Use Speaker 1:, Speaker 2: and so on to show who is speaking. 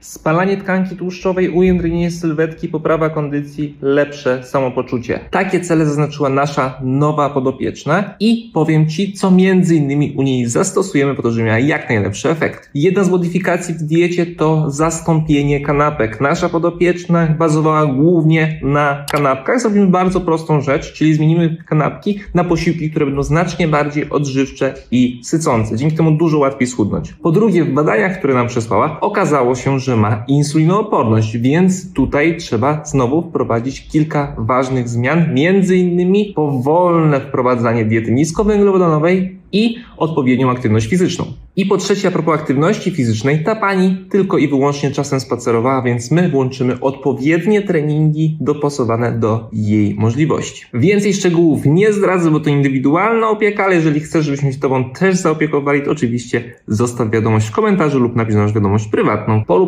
Speaker 1: Spalanie tkanki tłuszczowej, ujędrnienie sylwetki, poprawa kondycji, lepsze samopoczucie. Takie cele zaznaczyła nasza nowa podopieczna i powiem Ci, co między innymi u niej zastosujemy po to, żeby miała jak najlepszy efekt. Jedna z modyfikacji w diecie to zastąpienie kanapek. Nasza podopieczna bazowała głównie na kanapkach. Zrobimy bardzo prostą rzecz, czyli zmienimy kanapki na posiłki, które będą znacznie bardziej odżywcze i sycące. Dzięki temu dużo łatwiej schudnąć. Po drugie, w badaniach, które nam przesłała, okazało się, że ma insulinooporność, więc tutaj trzeba znowu wprowadzić kilka ważnych zmian, między innymi powolne wprowadzanie diety niskowęglowodanowej i odpowiednią aktywność fizyczną. I po trzecie, a propos aktywności fizycznej, ta pani tylko i wyłącznie czasem spacerowała, więc my włączymy odpowiednie treningi dopasowane do jej możliwości. Więcej szczegółów nie zdradzę, bo to indywidualna opieka, ale jeżeli chcesz, żebyśmy się Tobą też zaopiekowali, to oczywiście zostaw wiadomość w komentarzu lub napisz na nasz wiadomość prywatną. Polub